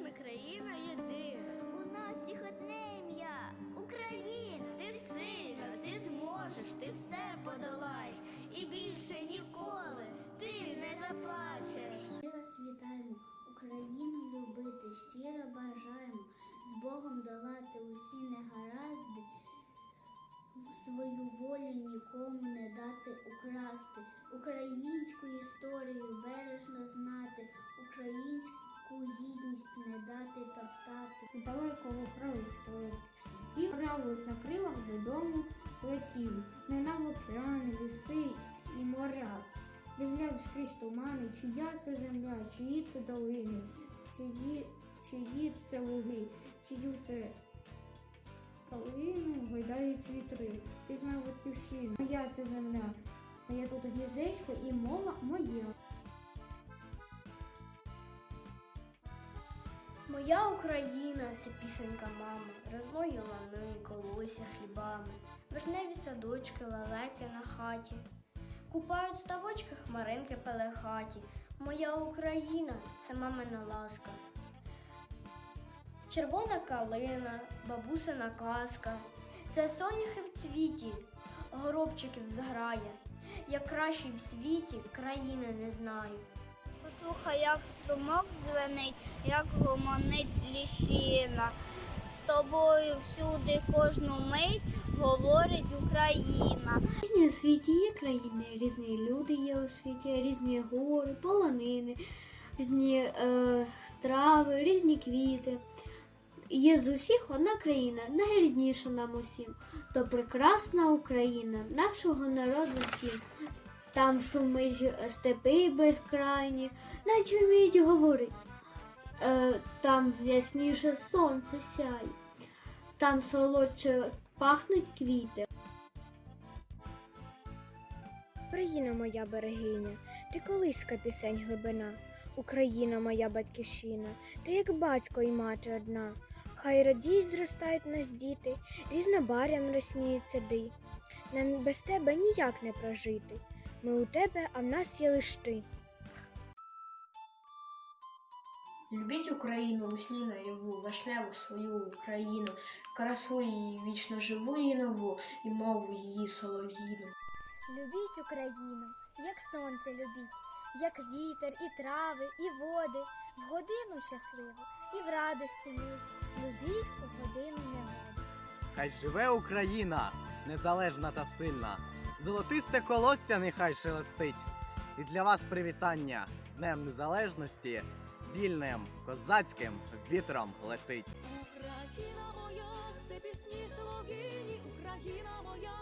Україна єдина. У нас всіх одне ім'я Україна. Ти сильна, ти зможеш, ти все подолаєш. І більше ніколи ти не заплачеш. Ми вас вітаємо, Україну любити, щиро бажаємо, з Богом долати усі негаразди, свою волю нікому не дати украсти, українську історію бережно знати, правих на крилах додому летів, минав океани, ліси і моря. Дивлявсь крізь тумани, чия це земля, чиї це долини, чиї, чиї це луги, чию це калину гойдають вітри. Пізнав батьківщину, моя це земля, моє тут гніздечко і мова моя. Моя Україна це пісенька мами, розлої лани, колося хлібами, вишневі садочки, лелеки на хаті. Купають ставочки хмаринки пелехаті. Моя Україна це мамина ласка. Червона калина, бабусина казка. Це соняхи в цвіті, горобчиків зграє. Я кращий в світі країни не знаю. Послухай, як струмок дзвенить, як гомонить ліщина. З тобою всюди кожну мить говорить Україна. Різні у світі є країни, різні люди є у світі, різні гори, полонини, різні е, трави, різні квіти. Є з усіх одна країна, найрідніша нам усім, то прекрасна Україна, нашого народу дім. Там шумить степи безкрайні, наче вміють говорить. Е, там ясніше сонце сяє, там солодше пахнуть квіти. Україна моя берегиня, ти колиска пісень глибина, Україна моя батьківщина, ти як батько і мати одна. Хай радіють зростають нас діти, різнобарям росніють сади. Нам без тебе ніяк не прожити. Ми у тебе, а в нас є лиш ти. Любіть Україну, усні наяву, вишневу свою Україну, красу її вічно живу і нову, і мову її солов'їну. Любіть Україну, як сонце любіть, як вітер, і трави, і води, в годину щасливу і в радості мить. Любіть у годину негоди. Хай живе Україна, незалежна та сильна. Золотисте колосся нехай шелестить. І для вас привітання з Днем Незалежності, вільним козацьким вітром летить. Україна моя, це пісні солов'їні, Україна моя,